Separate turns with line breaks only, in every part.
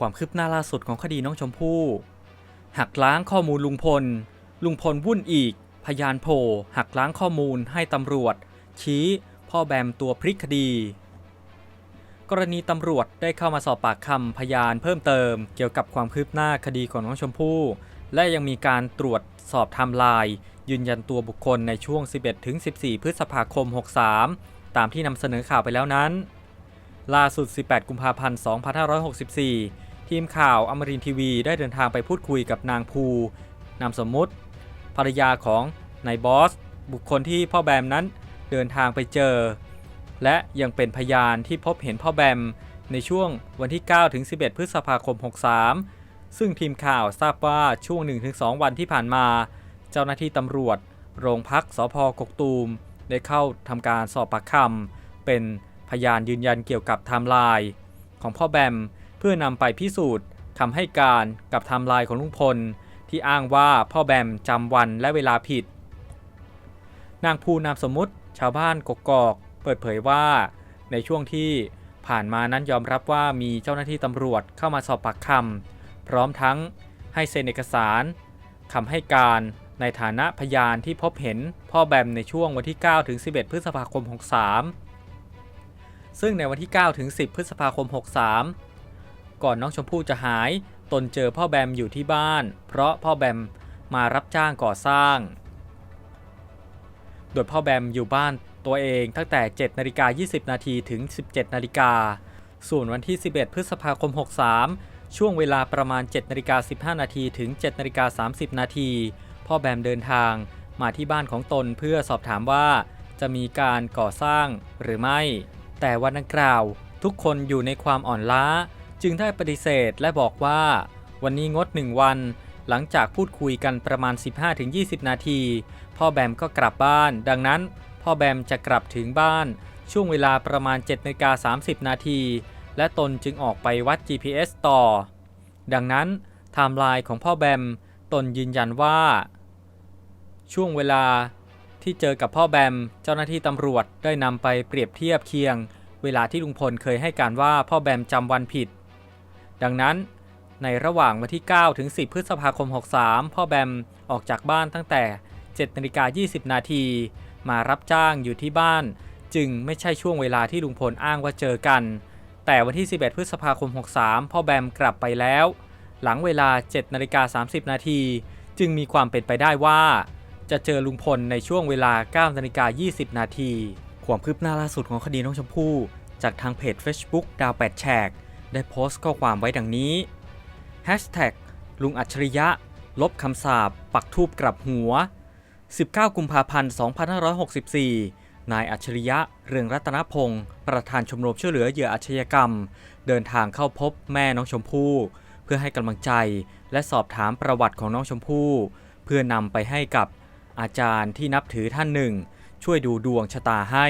ความคืบหน้าล่าสุดของคดีน้องชมพู่หักล้างข้อมูลลุงพล ลุงพลวุ่นอีก พยานโผล่หักล้างข้อมูลให้ตำรวจ ชี้ พ่อแบมตัวพลิกคดี กรณีตำรวจได้เข้ามาสอบปากคำพยานเพิ่มเติม เกี่ยวกับความคืบหน้าคดีของน้องชมพู่ และยังมีการตรวจสอบไทม์ไลน์ยืนยันตัวบุคคลในช่วง 11-14 พฤษภาคม 63 ตามที่นำเสนอข่าวไปแล้วนั้น ล่าสุด 18 กุมภาพันธ์ 2564 ทีมข่าวอมรินทีวีได้เดินทางไปพูดคุยกับนางภูนามสมมุติ ภรรยาของนายบอส บุคคลที่พ่อแบมนั้นเดินทางไปเจอ และยังเป็นพยานที่พบเห็นพ่อแบมในช่วงวันที่ 9 ถึง 11 พฤษภาคม 63 ซึ่งทีมข่าวทราบว่าช่วง 1-2 วันที่ผ่านมา เจ้าหน้าที่ตำรวจ โรงพักสพกกตูม ได้เข้าทำการสอบปากคำเป็นพยานยืนยันเกี่ยวกับไทม์ไลน์ของพ่อแบม เพื่อนำไปพิสูจน์คำให้การกับไทม์ไลน์ของลุงพล ที่อ้างว่าพ่อแบมจำวันและเวลาผิด นางภูนามสมมุติชาวบ้านกกอก เปิดเผยว่า ในช่วงที่ผ่านมานั้นยอมรับว่ามีเจ้าหน้าที่ตำรวจเข้ามาสอบปากคำพร้อมทั้งให้เซ็นเอกสารคำให้การในฐานะพยานที่พบเห็นพ่อแบมในช่วงวันที่ 9 ถึง 11 พฤษภาคม 63 ซึ่งในวันที่ 9 ถึง 10 พฤษภาคม 63 ก่อนน้องชมพู่จะหาย ตนเจอพ่อแบมอยู่ที่บ้าน เพราะพ่อแบมมารับจ้างก่อสร้าง โดยพ่อแบมอยู่บ้านตัวเองตั้งแต่ 7นาฬิกา20 นาทีถึง 17นาฬิกา ส่วนวันที่ 11 พฤษภาคม 63 ช่วงเวลาประมาณ7นาฬิกา15 นาทีถึง7นาฬิกา30 นาทีพ่อแบมเดินทางมาที่บ้านของตนเพื่อสอบถามว่าจะมีการก่อสร้างหรือไม่ แต่วันดังกล่าวทุกคนอยู่ในความอ่อนล้า จึงได้ปฏิเสธและบอกว่า วันนี้งด1วัน หลังจากพูดคุยกันประมาณ 15-20 นาที พ่อแบมก็กลับบ้าน ดังนั้น พ่อแบมจะกลับถึงบ้าน ช่วงเวลาประมาณ7นาฬิกา30 นาที และตนจึงออกไปวัด GPS ต่อ ดังนั้นไทม์ไลน์ของพ่อแบมตนยืนยันว่า ช่วงเวลาที่เจอกับพ่อแบม เจ้าหน้าที่ตำรวจได้นำไปเปรียบเทียบเคียง เวลาที่ลุงพลเคยให้การว่าพ่อแบมจำวันผิด ดังนั้นในระหว่างวันที่ 9 ถึง 10 พฤษภาคม 63 พ่อแบมออกจากบ้านตั้งแต่ 7นาฬิกา20 นาที มารับจ้างอยู่ที่บ้าน จึงไม่ใช่ช่วงเวลาที่ลุงพลอ้างว่าเจอกัน แต่วันที่ 11 พฤษภาคม 63 พ่อแบมกลับไปแล้ว หลังเวลา 7นาฬิกา30 นาที จึงมีความเป็นไปได้ว่า จะเจอลุงพลในช่วงเวลา 9นาฬิกา20 นาที ความคืบหน้าล่าสุดของคดีน้องชมพู่ จากทางเพจ Facebook ดาว8แฉก ได้โพสต์ข้อความไว้ดังนี้ Hashtag ลุงอัจฉริยะ ลบคำสาปปักทูบกลับหัว 19 กุมภาพันธ์ 2564 นายอัจฉริยะ เรืองรัตนพงศ์ประธานชมรมช่วยเหลือเหยื่ออาชญากรรม เดินทางเข้าพบแม่น้องชมพู่ เพื่อให้กำลังใจ และสอบถามประวัติของน้องชมพู่ เพื่อนำไปให้กับอาจารย์ที่นับถือท่านหนึ่ง ช่วยดูดวงชะตาให้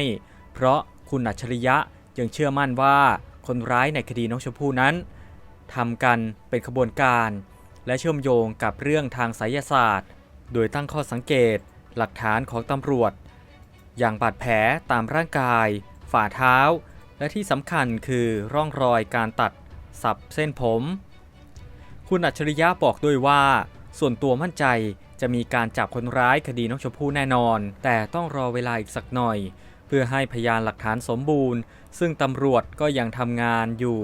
เพราะคุณอัจฉริยะยังเชื่อมั่นว่า คนร้ายในคดีน้องชมพู่นั้นทำกันเป็นขบวนการ และเชื่อมโยงกับเรื่องทางไสยศาสตร์ โดยตั้งข้อสังเกตหลักฐานของตำรวจ อย่างบาดแผลตามร่างกาย ฝ่าเท้า และที่สำคัญคือร่องรอยการตัดสับเส้นผม คุณอัจฉริยะบอกด้วยว่า ส่วนตัวมั่นใจจะมีการจับคนร้ายคดีน้องชมพู่แน่นอน แต่ต้องรอเวลาอีกสักหน่อย เพื่อให้พยานหลักฐานสมบูรณ์ ซึ่งตำรวจก็ยังทำงานอยู่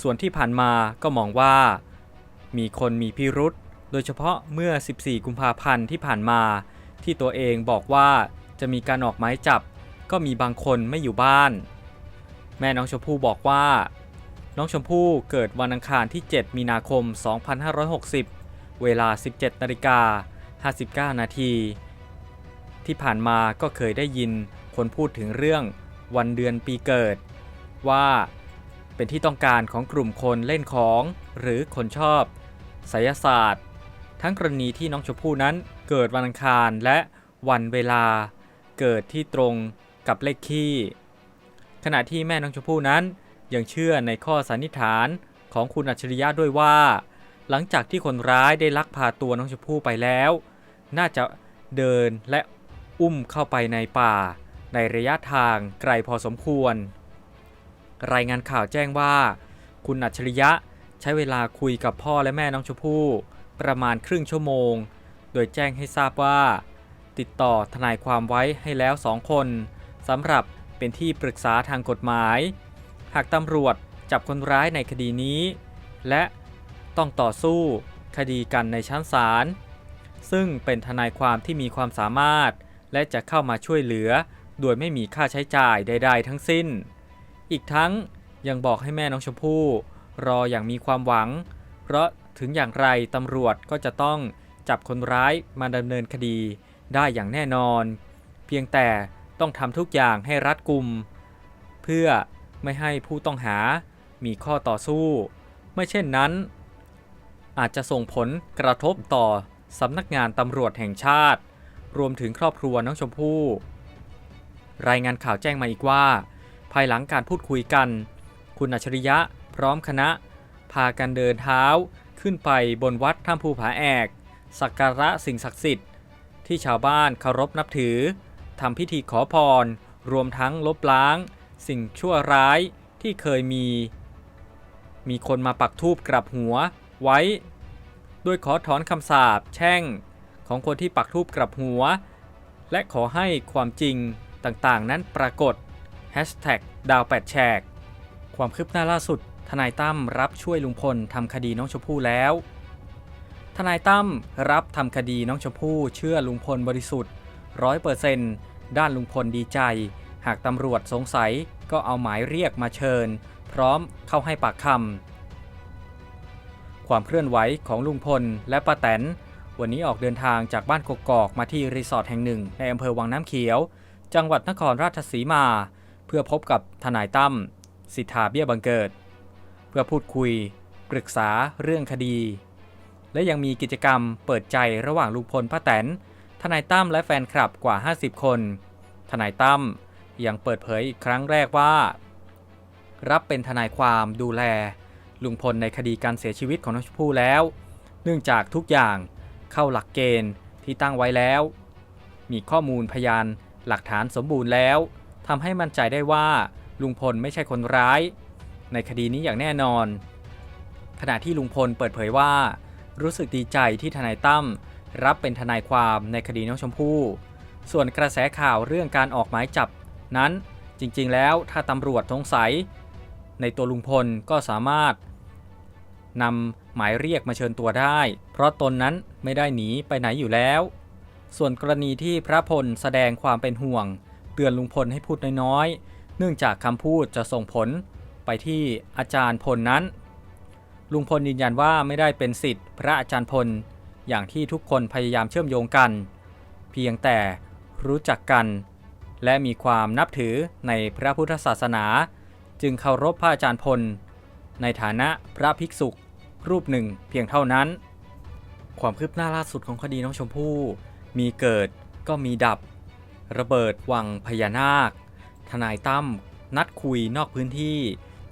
ส่วนที่ผ่านมาก็มองว่า มีคนมีพิรุษโดยเฉพาะเมื่อ 14 กุมภาพันธ์ที่ผ่านมา ที่ตัวเองบอกว่าจะมีการออกหมายจับ ก็มีบางคนไม่อยู่บ้าน แม่น้องชมพู่บอกว่า น้องชมพู่เกิดวันอังคารที่ 7 มีนาคม 2560 เวลา 17นาฬิกา59 นาทีที่ผ่านมาก็เคยได้ยิน คนพูดถึงเรื่องวันเดือนปีเกิด ว่าเป็นที่ต้องการของกลุ่มคนเล่นของหรือคนชอบไสยศาสตร์ ทั้งกรณีที่น้องชมพู่นั้นเกิดวันอังคารและวันเวลา เกิดที่ตรงกับเลขคี่ ขณะที่แม่น้องชมพู่นั้นยังเชื่อในข้อสันนิษฐานของคุณอัจฉริยะด้วยว่า หลังจากที่คนร้ายได้ลักพาตัวน้องชมพู่ไปแล้ว น่าจะเดินและอุ้มเข้าไปในป่า ในระยะทางไกลพอสมควร รายงานข่าวแจ้งว่า คุณอัจฉริยะใช้เวลาคุยกับพ่อและแม่น้องชมพู่ประมาณครึ่งชั่วโมง โดยแจ้งให้ทราบว่า ติดต่อทนายความไว้ให้แล้วสองคนสำหรับเป็นที่ปรึกษาทางกฎหมาย หากตำรวจจับคนร้ายในคดีนี้ และต้องต่อสู้คดีกันในชั้นศาลซึ่งเป็นทนายความที่มีความสามารถ และจะเข้ามาช่วยเหลือ โดยไม่มีค่าใช้จ่ายใด ๆ ทั้งสิ้น อีกทั้งยังบอกให้แม่น้องชมพู่ รออย่างมีความหวัง เพราะถึงอย่างไรตำรวจก็จะต้องจับคนร้ายมาดำเนินคดีได้อย่างแน่นอน เพียงแต่ต้องทำทุกอย่างให้รัดกุม เพื่อไม่ให้ผู้ต้องหามีข้อต่อสู้ ไม่เช่นนั้น อาจจะส่งผลกระทบต่อสำนักงานตำรวจแห่งชาติ รวมถึงครอบครัวน้องชมพู่ รายงานข่าวแจ้งมาอีกว่า ภายหลังการพูดคุยกัน คุณอัจฉริยะพร้อมคณะ พากันเดินเท้าขึ้นไปบนวัดถ้ำภูผาแอก สักการะสิ่งศักดิ์สิทธิ์ ที่ชาวบ้านเคารพนับถือทำพิธีขอพร รวมทั้งลบล้าง สิ่งชั่วร้ายที่เคยมี มีคนมาปักทูบกลับหัวไว้โดยขอถอนคำสาปแช่งของคนที่ปักทูบกลับหัว และขอให้ความจริง ต่างๆ นั้นปรากฏ Hashtag ดาวแปดแฉกความคืบหน้าล่าสุด ทนายตั้มรับช่วยลุงพลทำคดีน้องชมพู่แล้ว ทนายตั้มรับทำคดีน้องชมพู่เชื่อลุงพลบริสุทธิ์ร้อยเปอร์เซนต์ด้านลุงพลดีใจ หากตำรวจสงสัยก็เอาหมายเรียกมาเชิญ พร้อมเข้าให้ปากคำความเคลื่อนไหวของลุงพลและป้าแตนวันนี้ออกเดินทางจากบ้านกกอกมาที่รีสอร์ทแห่งหนึ่งในอำเภอวังน้ำเขียว จังหวัดนครราชสีมา เพื่อพบกับทนายตั้มสิทธาเบี้ยบังเกิด เพื่อพูดคุย ปรึกษาเรื่องคดี และยังมีกิจกรรมเปิดใจระหว่างลุงพลป้าแตน ทนายตั้มและแฟนคลับกว่า 50 คน ทนายตั้มยังเปิดเผยอีกครั้งแรกว่า รับเป็นทนายความดูแล ลุงพลในคดีการเสียชีวิตของน้องชมพู่แล้ว เนื่องจากทุกอย่างเข้าหลักเกณฑ์ที่ตั้งไว้แล้ว มีข้อมูลพยาน หลักฐานสมบูรณ์แล้วทำให้มั่นใจได้ว่าลุงพลไม่ใช่คนร้าย ในคดีนี้อย่างแน่นอน ขณะที่ลุงพลเปิดเผยว่า รู้สึกดีใจที่ทนายตั้มรับเป็นทนายความในคดีน้องชมพู่ ส่วนกระแสข่าวเรื่องการออกหมายจับ นั้นจริงๆแล้วถ้าตำรวจสงสัย ในตัวลุงพลก็สามารถนำหมายเรียกมาเชิญตัวได้ เพราะตนนั้นไม่ได้หนีไปไหนอยู่แล้ว ส่วนกรณีที่พระพลแสดงความเป็นห่วง เตือนลุงพลให้พูดน้อยๆ เนื่องจากคำพูดจะส่งผลไปที่อาจารย์พลนั้น ลุงพลยืนยันว่าไม่ได้เป็นสิทธิ์พระอาจารย์พล อย่างที่ทุกคนพยายามเชื่อมโยงกัน เพียงแต่รู้จักกัน และมีความนับถือในพระพุทธศาสนา จึงเคารพพระอาจารย์พล ในฐานะพระภิกษุรูปหนึ่งเพียงเท่านั้น ความคืบหน้าล่าสุดของคดีน้องชมพู่ มีเกิดก็มีดับ ระเบิดวังพญานาค ทนายตั้มนัดคุยนอกพื้นที่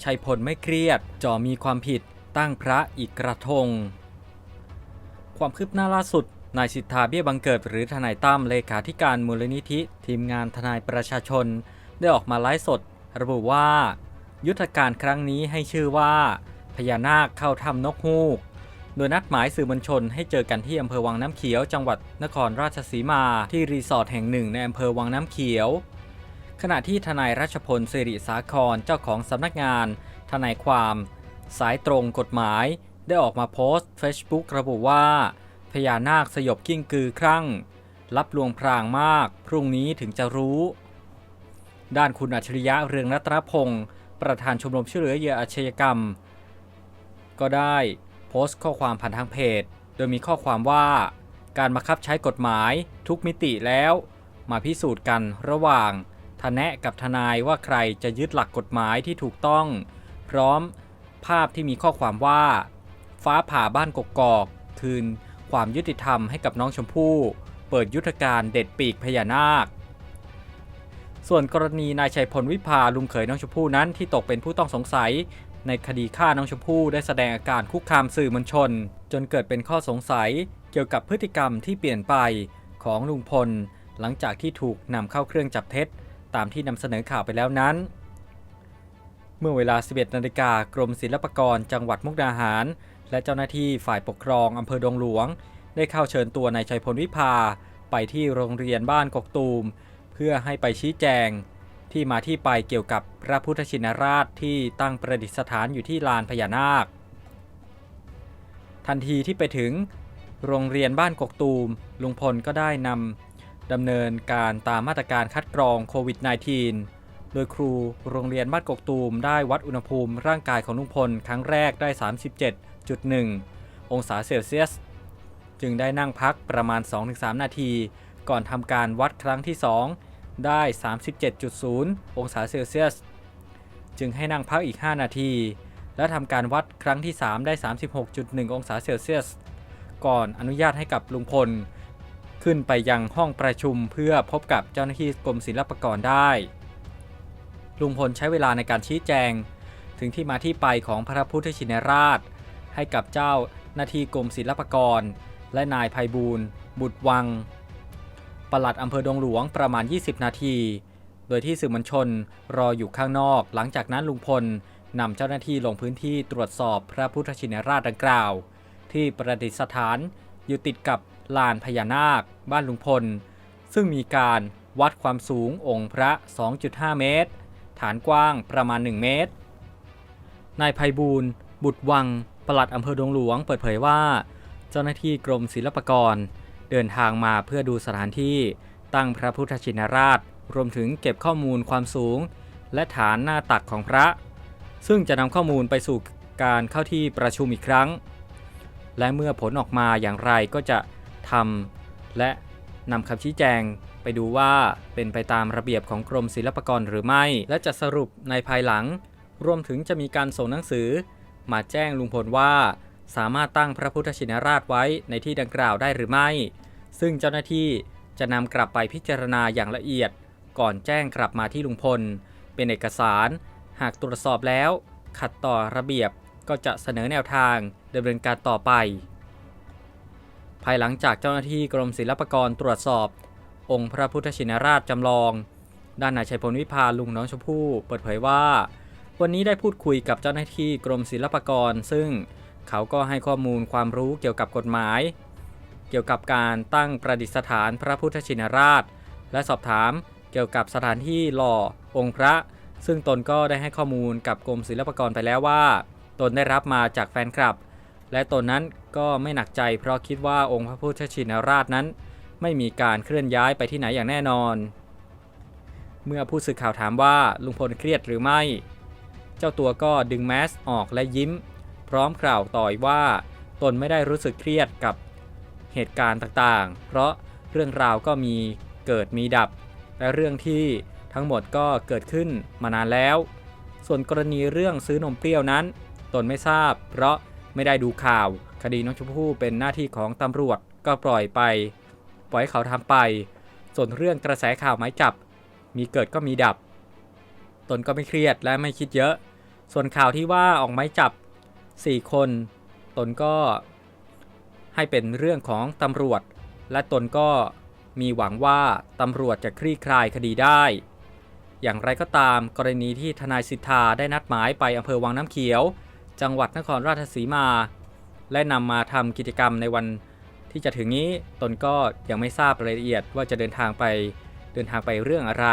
ชัยพลไม่เครียดจ่อมีความผิดตั้งพระอีกกระทง ความคืบหน้าล่าสุด นายสิทธาเบี้ยบังเกิดหรือทนายตั้มเลขาธิการมูลนิธิ ทีมงานทนายประชาชน ได้ออกมาไลฟ์สด ระบุว่า ยุทธการครั้งนี้ให้ชื่อว่า พญานาคเข้าถ้ำนกฮูก โดยนัดหมายสื่อมวลชนให้เจอกันที่อำเภอวังน้ำเขียว จังหวัดนครราชสีมาที่รีสอร์ทแห่งหนึ่งในอำเภอวังน้ำเขียว ขณะที่ทนายรัชพลสิริสาครเจ้าของสำนักงาน ทนายความ สายตรงกฎหมาย ได้ออกมาโพสต์ Facebook ระบุว่า พญานาคสยบกิ้งกือครั่ง รับลวงพรางมาก พรุ่งนี้ถึงจะรู้ ด้านคุณอัจฉริยะเรืองรัตนพงศ์ประธานชมรมช่วยเหลือเหยื่ออาชญากรรม ก็ได้ พสต์ข้อความผ่านทางเพจ โดยมีข้อความว่า การบังคับใช้กฎหมายทุกมิติแล้ว มาพิสูจน์กันระหว่างทนแนะกับทนายว่าใครจะยึดหลักกฎหมายที่ถูกต้อง พร้อมภาพที่มีข้อความว่า ฟ้าผ่าบ้านกกอกคืน ความยุติธรรมให้กับน้องชมพู่ เปิดยุทธการเด็ดปีกพญานาค ส่วนกรณีนายชัยพลวิภาลุงเขยน้องชมพู่นั้นที่ตกเป็นผู้ต้องสงสัย ในคดีฆ่าน้องชมพู่ได้แสดงอาการคุกคามสื่อมวลชน จนเกิดเป็นข้อสงสัยเกี่ยวกับพฤติกรรมที่เปลี่ยนไปของลุงพล หลังจากที่ถูกนำเข้าเครื่องจับเท็จ ตามที่นำเสนอข่าวไปแล้วนั้น เมื่อเวลา 11นาฬิกากรมศิลปากรจังหวัดมุกดาหาร และเจ้าหน้าที่ฝ่ายปกครองอำเภอดงหลวง ได้เข้าเชิญตัวนายชัยพลวิภาไปที่โรงเรียนบ้านกกตูม เพื่อให้ไปชี้แจง ที่มาที่ไปเกี่ยวกับพระพุทธชินราชที่ตั้งประดิษฐานอยู่ที่ลานพญานาค ทันทีที่ไปถึงโรงเรียนบ้านกกตูม ลุงพลก็ได้นำดำเนินการตามมาตรการคัดกรองโควิด -19 โดยครูโรงเรียนบ้านกกตูมได้วัดอุณหภูมิร่างกายของลุงพลครั้งแรกได้ 37.1 องศาเซลเซียส จึงได้นั่งพักประมาณ 2-3 นาที ก่อนทำการวัดครั้งที่ 2 ได้ 37.0 องศาเซลเซียส จึงให้นั่งพักอีก 5 นาที และทำการวัดครั้งที่ 3 ได้ 36.1 องศาเซลเซียส ก่อนอนุญาตให้กับลุงพล ขึ้นไปยังห้องประชุมเพื่อพบกับเจ้าหน้าที่กรมศิลปากรได้ ลุงพลใช้เวลาในการชี้แจง ถึงที่มาที่ไปของพระพุทธชินราช ให้กับเจ้าหน้าที่กรมศิลปากร และนายภัยบูลบุตรวัง ปลัดอำเภอดงหลวงประมาณ 20 นาที โดยที่สื่อมวลชนรออยู่ข้างนอก หลังจากนั้นลุงพลนำเจ้าหน้าที่ลงพื้นที่ตรวจสอบพระพุทธชินราชดังกล่าว ที่ประดิษฐานอยู่ติดกับลานพญานาค บ้านลุงพล ซึ่งมีการวัดความสูงองค์พระ 2.5 เมตร ฐานกว้างประมาณ 1 เมตร นายภัยบูลบุตรวังปลัดอำเภอดงหลวงเปิดเผยว่า เจ้าหน้าที่กรมศิลปากร เดินทางมาเพื่อดูสถานที่ตั้งพระพุทธชินราช รวมถึงเก็บข้อมูลความสูง และฐานหน้าตักของพระ ซึ่งจะนำข้อมูลไปสู่การเข้าที่ประชุมอีกครั้ง และเมื่อผลออกมาอย่างไรก็จะทำและนำคำชี้แจงไปดูว่าเป็นไปตามระเบียบของกรมศิลปากรหรือไม่ และจะสรุปในภายหลัง รวมถึงจะมีการส่งหนังสือ มาแจ้งลุงพลว่า สามารถตั้งพระพุทธชินราชไว้ในที่ดังกล่าวได้หรือไม่ ซึ่งเจ้าหน้าที่จะนำกลับไปพิจารณาอย่างละเอียด ก่อนแจ้งกลับมาที่ลุงพล เป็นเอกสาร หากตรวจสอบแล้ว ขัดต่อระเบียบก็จะเสนอแนวทางดำเนินการต่อไป ภายหลังจากเจ้าหน้าที่กรมศิลปากรตรวจสอบ องค์พระพุทธชินราชจำลอง ด้านนายชัยพลวิพาลุงน้องชมพู่เปิดเผยว่า วันนี้ได้พูดคุยกับเจ้าหน้าที่กรมศิลปากร ซึ่ง เขาก็ให้ข้อมูลความรู้เกี่ยวกับกฎหมาย เกี่ยวกับการตั้งประดิษฐานพระพุทธชินราช และสอบถามเกี่ยวกับสถานที่หล่อองค์พระ ซึ่งตนก็ได้ให้ข้อมูลกับกรมศิลปากรไปแล้วว่า ตนได้รับมาจากแฟนคลับ และตนนั้นก็ไม่หนักใจ เพราะคิดว่าองค์พระพุทธชินราชนั้น ไม่มีการเคลื่อนย้ายไปที่ไหนอย่างแน่นอน เมื่อผู้สื่อข่าวถามว่าลุงพลเครียดหรือไม่ เจ้าตัวก็ดึงแมสออกและยิ้ม พร้อมกล่าวต่อยว่า ตนไม่ได้รู้สึกเครียดกับเหตุการณ์ต่างๆ เพราะเรื่องราวก็มีเกิดมีดับ และเรื่องที่ทั้งหมดก็เกิดขึ้นมานานแล้ว ส่วนกรณีเรื่องซื้อนมเปรี้ยวนั้น ตนไม่ทราบ เพราะไม่ได้ดูข่าว คดีน้องชมพู่เป็นหน้าที่ของตำรวจก็ปล่อยไป ปล่อยให้เขาทำไป ส่วนเรื่องกระแสข่าวหมายจับ มีเกิดก็มีดับ ตนก็ไม่เครียดและไม่คิดเยอะ ส่วนข่าวที่ว่าออกหมายจับ 4 คน ตนก็ให้เป็นเรื่องของตำรวจ และตนก็มีหวังว่าตำรวจจะคลี่คลายคดีได้ อย่างไรก็ตามกรณีที่ทนายสิทธาได้นัดหมายไปอำเภอวังน้ำเขียว จังหวัดนครราชสีมา และนำมาทำกิจกรรมในวันที่จะถึงนี้ตนก็ยังไม่ทราบรายละเอียดว่าจะเดินทางไปเดินทางไปเรื่องอะไร